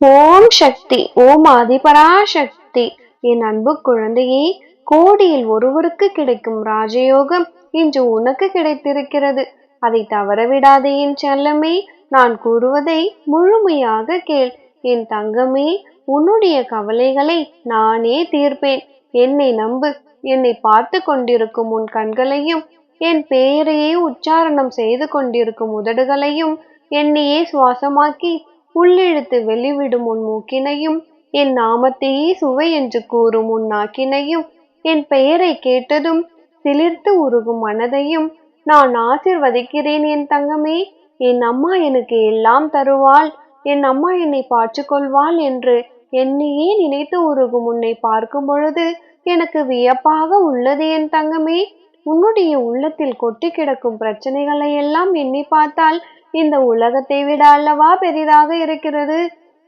ஓம் சக்தி ஓம் ஆதிபராசக்தி. என் அன்பு குழந்தையே கோடியில் ஒருவருக்கு கிடைக்கும் ராஜயோகம் இன்று உனக்கு கிடைத்திருக்கிறது. அதை தவறவிடாதே என் செல்லமே நான் கூறுவதை முழுமையாக கேள். என் தங்கமே உன்னுடைய கவலைகளை நானே தீர்ப்பேன். என்னை நம்பு என்னை பார்த்து கொண்டிருக்கும் உன் கண்களையும் என் பெயரையே உச்சாரணம் செய்து கொண்டிருக்கும் உதடுகளையும் என்னையே சுவாசமாக்கி உள்ளிழுத்து வெளிவிடும் உன் மூக்கினையும் என் நாமத்தையே சுவை என்று கூறும் உன் நாக்கினையும் என் பெயரை கேட்டதும் சிலிர்த்து உருகும் மனதையும் நான் ஆசிர்வதிக்கிறேன் என் தங்கமே. என் அம்மா எனக்கு எல்லாம் தருவாள். என் அம்மா என்னை பார்த்துக்கொள்வாள் என்று என்னையே நினைத்து உருகும் உன்னை பார்க்கும் பொழுது எனக்கு வியப்பாக உள்ளது என் தங்கமே. உன்னுடைய உள்ளத்தில் கொட்டி கிடக்கும் பிரச்சனைகளை எல்லாம் எண்ணி பார்த்தால் இந்த உலகத்தை விட அல்லவா பெரிதாக இருக்கிறது?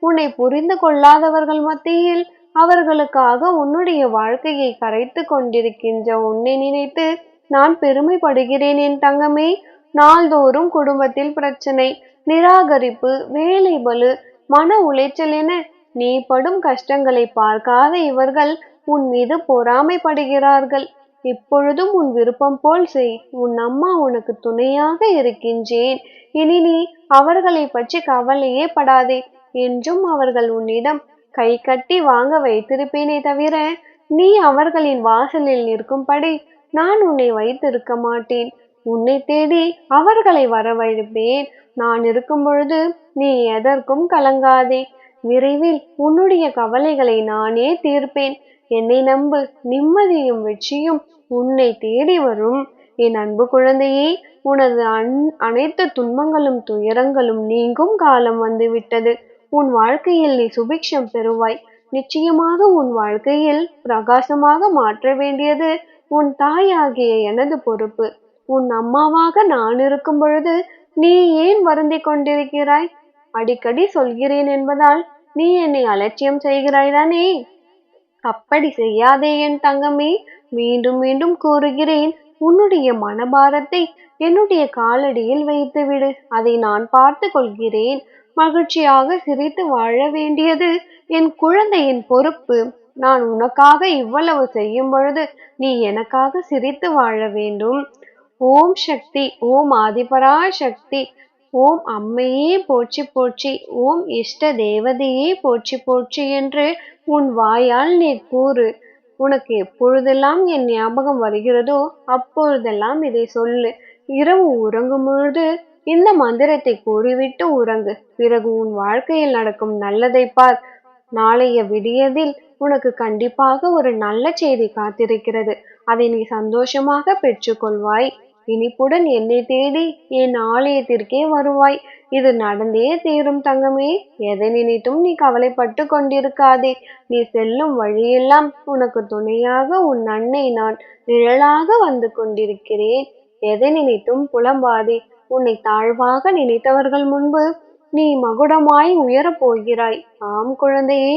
உன்னை புரிந்து கொள்ளாதவர்கள் மத்தியில் அவர்களுக்காக உன்னுடைய வாழ்க்கையை கரைத்து கொண்டிருக்கின்ற உன்னை நினைத்து நான் பெருமைப்படுகிறேன் என் தங்கமே. நாள்தோறும் குடும்பத்தில் பிரச்சனை நிராகரிப்பு வேலை பலு மன உளைச்சல் என நீ படும் கஷ்டங்களை பார்க்காத இவர்கள் உன் மீது பொறாமைப்படுகிறார்கள். இப்பொழுதும் உன் விருப்பம் போல் செய். உன் அம்மா உனக்கு துணையாக இருக்கின்றேன். இனி நீ அவர்களை பற்றி கவலையே படாதே என்றும் அவர்கள் உன்னிடம் கை கட்டி வாங்க வைத்திருப்பேனே தவிர நீ அவர்களின் வாசலில் நிற்கும்படி நான் உன்னை வைத்திருக்க மாட்டேன். உன்னை தேடி அவர்களை வரவழைப்பேன். நான் இருக்கும் பொழுது நீ எதற்கும் கலங்காதே. விரைவில் உன்னுடைய கவலைகளை நானே தீர்ப்பேன். என்னை நம்பு நிம்மதியும் வெற்றியும் உன்னை தேடி வரும். என் அன்பு குழந்தையே உனது அன் அனைத்து துன்பங்களும் துயரங்களும் நீங்கும் காலம் வந்துவிட்டது. உன் வாழ்க்கையில் நீ சுபிக்ஷம் பெறுவாய். நிச்சயமாக உன் வாழ்க்கையில் பிரகாசமாக மாற்ற வேண்டியது உன் தாயாகிய எனது பொறுப்பு. உன் அம்மாவாக நான் இருக்கும் பொழுது நீ ஏன் வருந்திக் கொண்டிருக்கிறாய்? அடிக்கடி சொல்கிறேன் என்பதால் நீ என்னை அலட்சியம் செய்கிறாய் தானே? அப்படி செய்யாதே என் தங்கமே. மீண்டும் மீண்டும் கூறுகிறேன். உன்னுடைய மனபாரத்தை என்னுடைய காலடியில் வைத்துவிடு அதை நான் பார்த்து கொள்கிறேன். மகிழ்ச்சியாக சிரித்து வாழ வேண்டியது என் குழந்தையின் பொறுப்பு. நான் உனக்காக இவ்வளவு செய்யும் பொழுது நீ எனக்காக சிரித்து வாழ வேண்டும். ஓம் சக்தி ஓம் ஆதிபரா சக்தி ஓம் அம்மையே போற்றி போற்றி ஓம் இஷ்ட தேவதையே போற்றி போற்றி என்று உன் வாயால் நீ கூறு. உனக்கு எப்பொழுதெல்லாம் என் ஞாபகம் வருகிறதோ அப்பொழுதெல்லாம் இதை சொல்லு. இரவு உறங்கும் பொழுது இந்த மந்திரத்தை கூறிவிட்டு உறங்கு. பிறகு உன் வாழ்க்கையில் நடக்கும் நல்லதை பார். நாளைய விடியதில் உனக்கு கண்டிப்பாக ஒரு நல்ல செய்தி காத்திருக்கிறது. அதை நீ சந்தோஷமாக பெற்றுக்கொள்வாய். இனிப்புடன் என்னை தேடி என் ஆலயத்திற்கே வருவாய். இது நடந்தே தீரும் தங்கமே. எதை நினைத்தும் நீ கவலைப்பட்டு கொண்டிருக்காதே. நீ செல்லும் வழியெல்லாம் உனக்கு துணையாக உன் அன்னை நான் நிழலாக வந்து கொண்டிருக்கிறேன். எதை நினைத்தும் புலம்பாதே. உன்னை தாழ்வாக நினைத்தவர்கள் முன்பு நீ மகுடமாய் உயரப் போகிறாய். ஆம் குழந்தையே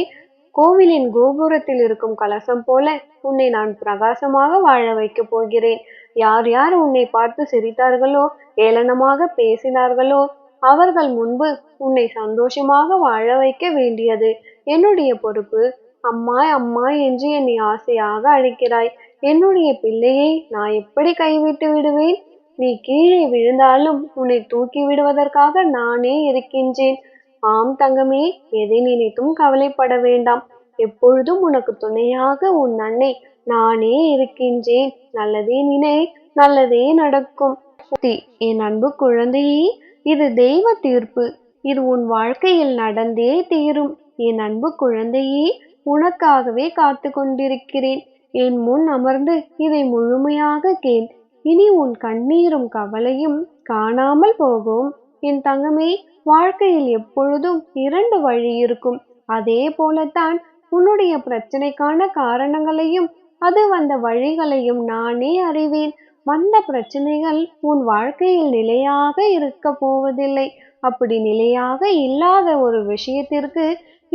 கோவிலின் கோபுரத்தில் இருக்கும் கலசம் போல உன்னை நான் பிரகாசமாக வாழ வைக்கப் போகிறேன். யார் யார் உன்னை பார்த்து சிரித்தார்களோ ஏளனமாக பேசினார்களோ அவர்கள் முன்பு உன்னை சந்தோஷமாக வாழ வைக்க வேண்டியது. என்னுடைய பொறுப்பு அம்மா அம்மா என்று என்னை ஆசையாக அழைக்கிறாய். என்னுடைய பிள்ளையை நான் எப்படி கைவிட்டு விடுவேன்? நீ கீழே விழுந்தாலும் உன்னை தூக்கி விடுவதற்காக நானே இருக்கின்றேன். ஆம் தங்கமே எதை நினைத்தும் கவலைப்பட வேண்டாம். எப்பொழுதும் உனக்கு துணையாக உன் அன்னை நானே இருக்கின்றேன். நல்லதே நினை நல்லதே நடக்கும். என் அன்பு குழந்தையே இது தெய்வ தீர்ப்பு. இது உன் வாழ்க்கையில் நடந்தே தீரும். என் அன்பு குழந்தையே உனக்காகவே காத்து கொண்டிருக்கிறேன் என் முன் அமர்ந்து இதை முழுமையாக கேள். இனி உன் கண்ணீரும் கவலையும் காணாமல் போகும். என் தங்கமே வாழ்க்கையில் எப்பொழுதும் இரண்டு வழி இருக்கும். அதே போலத்தான் உன்னுடைய பிரச்சனைக்கான காரணங்களையும் அது வந்த வழிகளையும் நானே அறிவேன். வந்த பிரச்சனைகள் உன் வாழ்க்கையில் நிலையாக இருக்க போவதில்லை. அப்படி நிலையாக இல்லாத ஒரு விஷயத்திற்கு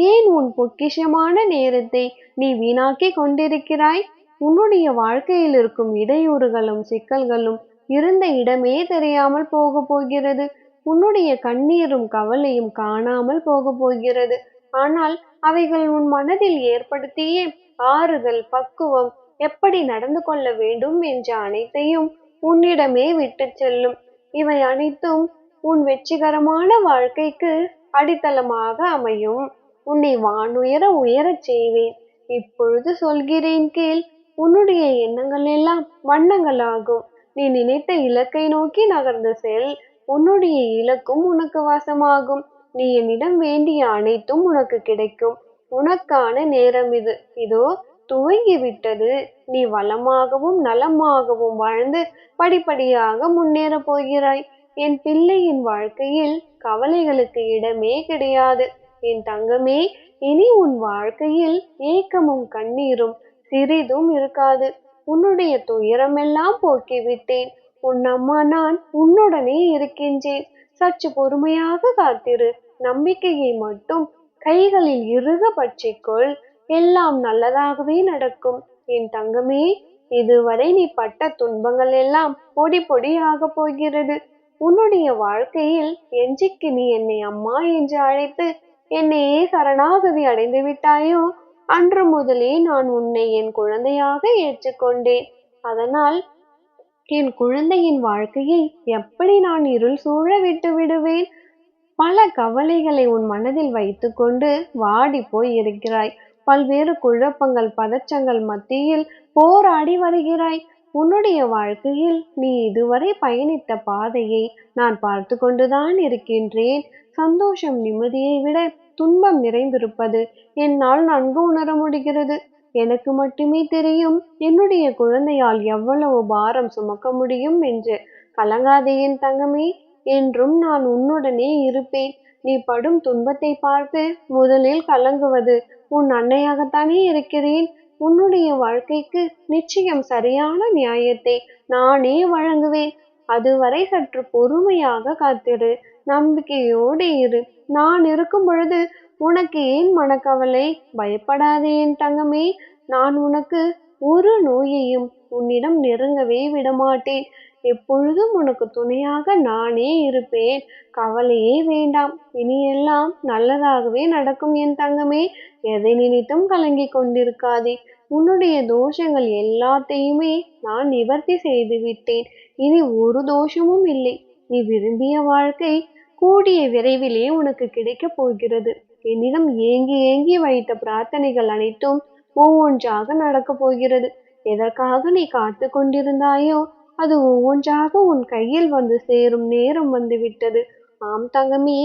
ஏன் உன் பொக்கிஷமான நேரத்தை நீ வீணாக்கிக் கொண்டிருக்கிறாய்? உன்னுடைய வாழ்க்கையில் இருக்கும் இடையூறுகளும் சிக்கல்களும் இருந்த இடமே தெரியாமல் போக போகிறது. உன்னுடைய கண்ணீரும் கவலையும் காணாமல் போக போகிறது. ஆனால் அவைகள் உன் மனதில் ஏற்படுத்திய ஆறுதல் பக்குவம் எப்படி நடந்து கொள்ள வேண்டும் என்ற அனைத்தையும் உன்னிடமே விட்டுச் செல்லும். இவை அனைத்தும் உன் வெற்றிகரமான வாழ்க்கைக்கு அடித்தளமாக அமையும். உன்னை வானுயர உயரச் செய்வேன். இப்பொழுது சொல்கிறேன் கேள் உன்னுடைய எண்ணங்கள் எல்லாம் வண்ணங்களாகும். நீ நினைத்த இலக்கை நோக்கி நகர்ந்து செல் உன்னுடைய இலக்கும் உனக்கு வசமாகும். நீ என்னிடம் வேண்டிய அனைத்தும் உனக்கு கிடைக்கும். உனக்கான நேரம் இது. இதோ துவங்கி விட்டது நீ வளமாகவும் நலமாகவும் வாழ்ந்து படிப்படியாக முன்னேறப் போகிறாய். என் பிள்ளையின் வாழ்க்கையில் கவலைகளுக்கு இடமே கிடையாது. என் தங்கமே இனி உன் வாழ்க்கையில் ஏக்கமும் கண்ணீரும் சிறிதும் இருக்காது. உன்னுடைய துயரமெல்லாம் போக்கிவிட்டேன். உன் அம்மா நான் உன்னுடனே இருக்கின்றேன். சற்று பொறுமையாக காத்திரு. நம்பிக்கையை மட்டும் கைகளில் இறுக பற்றிக்கொள். எல்லாம் நல்லதாகவே நடக்கும். என் தங்கமே இதுவரை நீ பட்ட துன்பங்கள் எல்லாம் பொடி பொடியாக போகிறது. உன்னுடைய வாழ்க்கையில் என்றைக்கு நீ என்னை அம்மா என்று அழைத்து என்னையே சரணாகதி அடைந்து விட்டாயோ? அன்று முதலே நான் உன்னை என் குழந்தையாக ஏற்றுக்கொண்டேன். அதனால் என் குழந்தையின் வாழ்க்கையை எப்படி நான் இருள் சூழ விட்டு விடுவேன்? பல கவலைகளை உன் மனதில் வைத்துக்கொண்டு வாடி போய் இருக்கிறாய். பல்வேறு குழப்பங்கள் பதற்றங்கள் மத்தியில் போராடி வருகிறாய். உன்னுடைய வாழ்க்கையில் நீ இதுவரை பயணித்த பாதையை நான் பார்த்து கொண்டுதான் இருக்கின்றேன். சந்தோஷம் நிம்மதியை விட துன்பம் நிறைந்திருப்பது என்னால் நன்கு உணர முடிகிறது. எனக்கு மட்டுமே தெரியும் என்னுடைய குழந்தையால் எவ்வளவு பாரம் சுமக்க முடியும் என்று. கலங்காதே என் தங்கமே என்றும் நான் உன்னுடனே இருப்பேன். நீ படும் துன்பத்தை பார்த்து முதலில் கலங்குவது. உன் அன்னையாகத்தானே இருக்கிறேன். உன்னுடைய வாழ்க்கைக்கு நிச்சயம் சரியான நியாயத்தை நானே வழங்குவேன். அதுவரை சற்று பொறுமையாக காத்திரு. நம்பிக்கையோடு இரு. நான் இருக்கும் பொழுது உனக்கு ஏன் மனக்கவலை? பயப்படாதே என் தங்கமே. நான் உனக்கு ஒரு நோயையும் உன்னிடம் நெருங்கவே விடமாட்டேன். எப்பொழுதும் உனக்கு துணையாக நானே இருப்பேன். கவலையே வேண்டாம். இனியெல்லாம் நல்லதாகவே நடக்கும் என் தங்கமே. எதை நினைத்தும் கலங்கி கொண்டிருக்காதே. உன்னுடைய தோஷங்கள் எல்லாத்தையுமே நான் நிவர்த்தி செய்து விட்டேன். இனி ஒரு தோஷமும் இல்லை. நீ விரும்பிய வாழ்க்கை கூடிய விரைவிலே உனக்கு கிடைக்கப் போகிறது. என்னிடம் ஏங்கி ஏங்கி வைத்த பிரார்த்தனைகள் அனைத்தும் ஒவ்வொன்றாக நடக்கப் போகிறது. எதற்காக நீ காத்து கொண்டிருந்தாயோ அது ஒவ்வொன்றாக உன் கையில் வந்து சேரும் நேரம் வந்துவிட்டது. ஆம் தங்கமே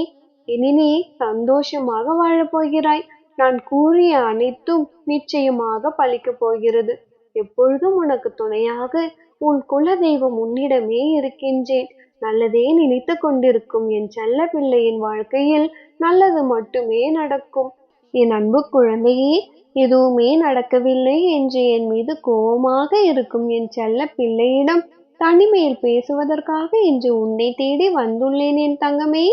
இனி சந்தோஷமாக வாழப்போகிறாய் நான் கூறிய அனைத்தும் நிச்சயமாக பலிக்கப் போகிறது. எப்பொழுதும் உனக்கு துணையாக உன் குலதெய்வம் உன்னிடமே இருக்கின்றேன். நல்லதே நினைத்து கொண்டிருக்கும் என் செல்ல பிள்ளையின் வாழ்க்கையில் நல்லது மட்டுமே நடக்கும். என் அன்பு குழந்தையே எதுவுமே நடக்கவில்லை என்று என் மீது கோபமாக இருக்கும் என் செல்ல பிள்ளையிடம் தனிமையில் பேசுவதற்காக இன்று உன்னை தேடி வந்துள்ளேன் என் தங்கமே.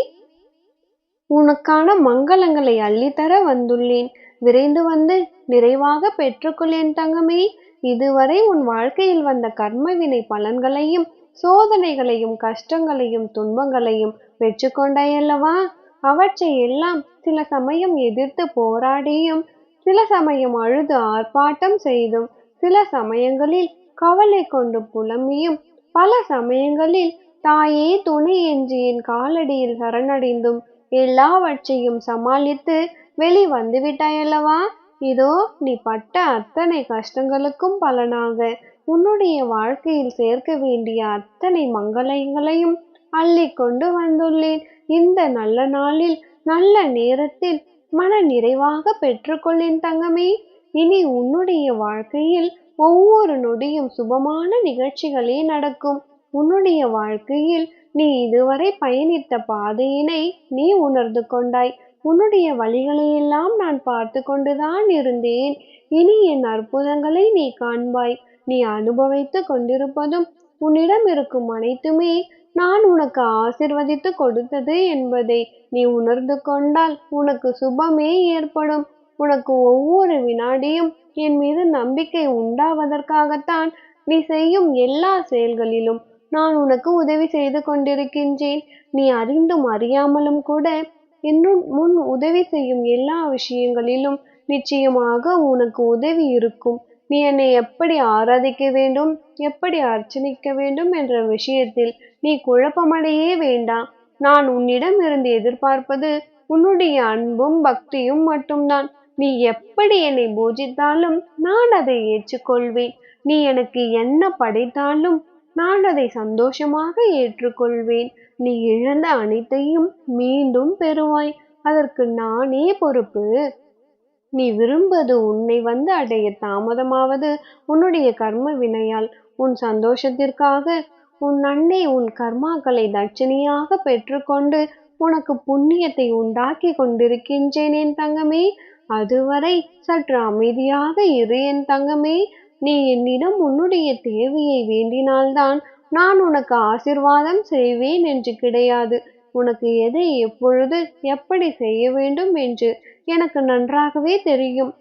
உனக்கான மங்களங்களை அள்ளித்தர வந்துள்ளேன். விரைந்து வந்து நிறைவாக பெற்றுக்கொள் என் தங்கமே. இதுவரை உன் வாழ்க்கையில் வந்த கர்மவினை பலன்களையும் சோதனைகளையும் கஷ்டங்களையும் துன்பங்களையும் பெற்றுக்கொண்டாயல்லவா? அவற்றை எல்லாம் சில சமயம் எதிர்த்து போராடியும் சில சமயம் அழுது ஆர்ப்பாட்டம் செய்தும் சில சமயங்களில் கவலை கொண்டு புலம்பியும் பல சமயங்களில் தாயே துணை என்று என் காலடியில் சரணடைந்தும் எல்லாவற்றையும் சமாளித்து வெளி வந்துவிட்டாயல்லவா? இதோ நீ பட்ட அத்தனை கஷ்டங்களுக்கும் பலனாக உன்னுடைய வாழ்க்கையில் சேர்க்க வேண்டிய அத்தனை மங்களங்களையும் அள்ளி கொண்டு வந்துள்ளேன். இந்த நல்ல நாளில் நல்ல நேரத்தில் மன நிறைவாக பெற்றுக்கொள்ளேன் தங்கமே. இனி உன்னுடைய வாழ்க்கையில் ஒவ்வொரு நொடியும் சுபமான நிகழ்ச்சிகளே நடக்கும். உன்னுடைய வாழ்க்கையில் நீ இதுவரை பயணித்த பாதையினை நீ உணர்ந்து கொண்டாய். உன்னுடைய வழிகளையெல்லாம் நான் பார்த்து கொண்டுதான் இருந்தேன். இனி என் அற்புதங்களை நீ காண்பாய். நீ அனுபவித்து கொண்டிருப்பதும் உன்னிடம் இருக்கும் அனைத்துமே நான் உனக்கு ஆசிர்வதித்து கொடுத்தது என்பதை நீ உணர்ந்து கொண்டால் உனக்கு சுபமே ஏற்படும். உனக்கு ஒவ்வொரு வினாடியும் என் மீது நம்பிக்கை உண்டாவதற்காகத்தான் நீ செய்யும் எல்லா செயல்களிலும் நான் உனக்கு உதவி செய்து கொண்டிருக்கின்றேன். நீ அறிந்தும் அறியாமலும் கூட என்னும் முன் உதவி செய்யும் எல்லா விஷயங்களிலும் நிச்சயமாக உனக்கு உதவி இருக்கும். நீ என்னை எப்படி ஆராதிக்க வேண்டும்? எப்படி அர்ச்சனிக்க வேண்டும்? என்ற விஷயத்தில் நீ குழப்பமடையே வேண்டாம். நான் உன்னிடம் இருந்து எதிர்பார்ப்பது உன்னுடைய அன்பும் பக்தியும் மட்டும்தான். நீ எப்படி என்னை பூஜித்தாலும் நான் அதை ஏற்றுக்கொள்வேன். நீ எனக்கு என்ன படைத்தாலும் நான் அதை சந்தோஷமாக ஏற்றுக்கொள்வேன். நீ இழந்த அனைத்தையும் மீண்டும் பெறுவாய். அதற்கு நானே பொறுப்பு. நீ விரும்பது உன்னை வந்து அடைய தாமதமாவது உன்னுடைய கர்ம வினையால் உன் சந்தோஷத்திற்காக உன் அன்னை உன் கர்மாக்களை தட்சணையாக பெற்றுக்கொண்டு உனக்கு புண்ணியத்தை உண்டாக்கி கொண்டிருக்கின்றேன் என் தங்கமே. அதுவரை சற்று அமைதியாக இரு என் தங்கமே. நீ என்னிடம் உன்னுடைய தேவையை வேண்டினால்தான் நான் உனக்கு ஆசிர்வாதம் செய்வேன் என்று கிடையாது. உனக்கு எதை எப்பொழுது எப்படி செய்ய வேண்டும் என்று எனக்கு நன்றாகவே தெரியும்.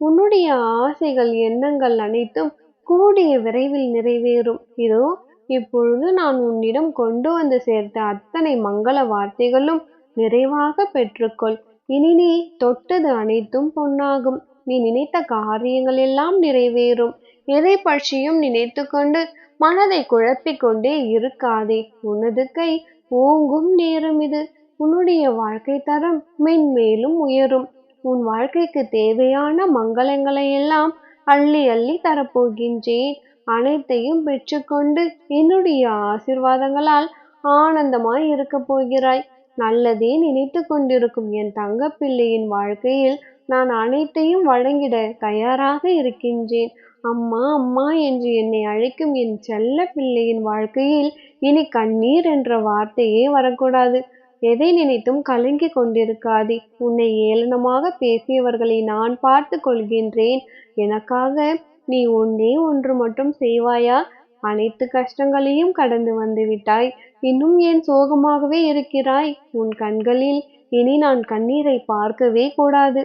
உன்னுடைய ஆசைகள் எண்ணங்கள் அனைத்தும் கூடிய விரைவில் நிறைவேறும். இதோ இப்பொழுது நான் உன்னிடம் கொண்டு வந்து சேர்த்த அத்தனை மங்கள வார்த்தைகளும் நிறைவாக பெற்றுக்கொள். இனி நீ தொட்டது அனைத்தும் பொன்னாகும். நீ நினைத்த காரியங்கள் எல்லாம் நிறைவேறும். எதை பற்றியும் நினைத்து கொண்டு மனதை குழப்பிக் கொண்டே இருக்காதே. உனது கை ஓங்கும் நேரம் இது. உன்னுடைய வாழ்க்கை தரம் மென்மேலும் உயரும். உன் வாழ்க்கைக்கு தேவையான மங்களங்களை எல்லாம் அள்ளி அள்ளி தரப்போகின்றேன். அனைத்தையும் பெற்றுக்கொண்டு என்னுடைய ஆசிர்வாதங்களால் ஆனந்தமாய் இருக்க போகிறாய். நல்லதே நினைத்து கொண்டிருக்கும் என் தங்கப்பிள்ளையின் வாழ்க்கையில் நான் அனைத்தையும் வழங்கிட தயாராக இருக்கின்றேன். அம்மா அம்மா என்று என்னை அழைக்கும் என் செல்ல பிள்ளையின் வாழ்க்கையில் இனி கண்ணீர் என்ற வார்த்தையே வரக்கூடாது. எதை நினைத்தும் கலங்கி கொண்டிருக்காதே. உன்னை ஏளனமாக பேசியவர்களை நான் பார்த்து கொள்கின்றேன். எனக்காக நீ ஒன்னே ஒன்று மட்டும் செய்வாயா? அனைத்து கஷ்டங்களையும் கடந்து வந்து விட்டாய். இன்னும் ஏன் சோகமாகவே இருக்கிறாய்? உன் கண்களில் இனி நான் கண்ணீரை பார்க்கவே கூடாது.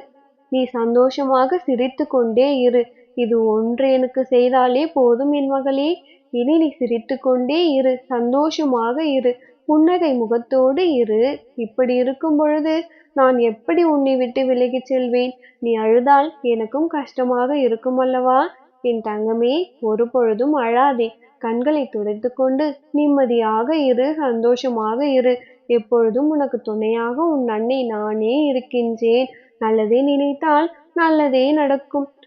நீ சந்தோஷமாக சிரித்து கொண்டே இரு. இது ஒன்று எனக்கு செய்தாலே போதும் என் மகளே. இனி நீ சிரித்து கொண்டே இரு சந்தோஷமாக இரு புன்னகை முகத்தோடு இரு. இப்படி இருக்கும் பொழுது நான் எப்படி உன்னை விட்டு விலகிச் செல்வேன்? நீ அழுதால் எனக்கும் கஷ்டமாக இருக்கும் அல்லவா? என் தங்கமே ஒரு பொழுதும் அழாதே. கண்களை துடைத்து கொண்டு நிம்மதியாக இரு சந்தோஷமாக இரு. எப்பொழுதும் உனக்கு துணையாக உன் அன்னை நானே இருக்கின்றேன். நல்லதே நினைத்தால் நல்லதே நடக்கும்.